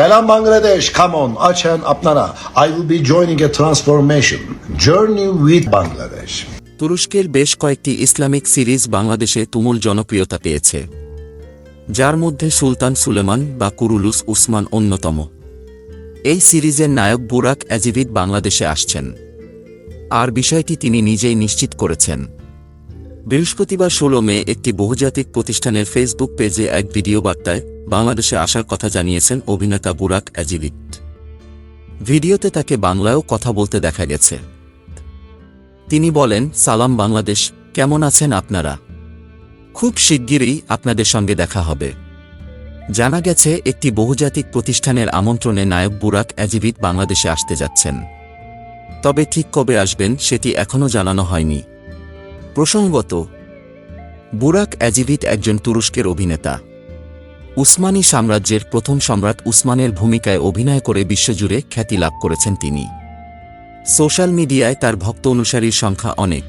Salam Bangladesh, come on, আছেন আপনারা I will be joining a transformation journey with Bangladesh. তুরস্কের বেশ কয়েকটি ইসলামিক সিরিজ বাংলাদেশে তুমুল জনপ্রিয়তা পেয়েছে। যার মধ্যে সুলতান সুলেমান বা কুরুলুস উসমান অন্যতম। এই সিরিজের নায়ক বুরাক অ্যাজিভিদ বাংলাদেশে আসছেন। আর বিষয়টি তিনি নিজেই নিশ্চিত করেছেন। বৃহস্পতিবার ষোলো মে একটি বহুজাতিক প্রতিষ্ঠানের ফেসবুক পেজে এক ভিডিও বার্তায় বাংলাদেশে আসার কথা জানিয়েছেন অভিনেতা বুরাক অ্যাজিভিদ ভিডিওতে তাকে বাংলায়ও কথা বলতে দেখা গেছে। তিনি বলেন, সালাম বাংলাদেশ, কেমন আছেন আপনারা? খুব শিগগিরই আপনাদের সঙ্গে দেখা হবে। জানা গেছে, একটি বহুজাতিক প্রতিষ্ঠানের আমন্ত্রণে নায়ক বুরাক অ্যাজিভিদ বাংলাদেশে আসতে যাচ্ছেন। তবে ঠিক কবে আসবেন সেটি এখনও জানানো হয়নি। প্রসঙ্গত, বুরাক অ্যাজিভিদ একজন তুরস্কের অভিনেতা। উসমানী সাম্রাজ্যের প্রথম সম্রাট উসমানের ভূমিকায় অভিনয় করে বিশ্বজুড়ে খ্যাতি লাভ করেছেন তিনি। সোশ্যাল মিডিয়ায় তার ভক্ত অনুসারীর সংখ্যা অনেক।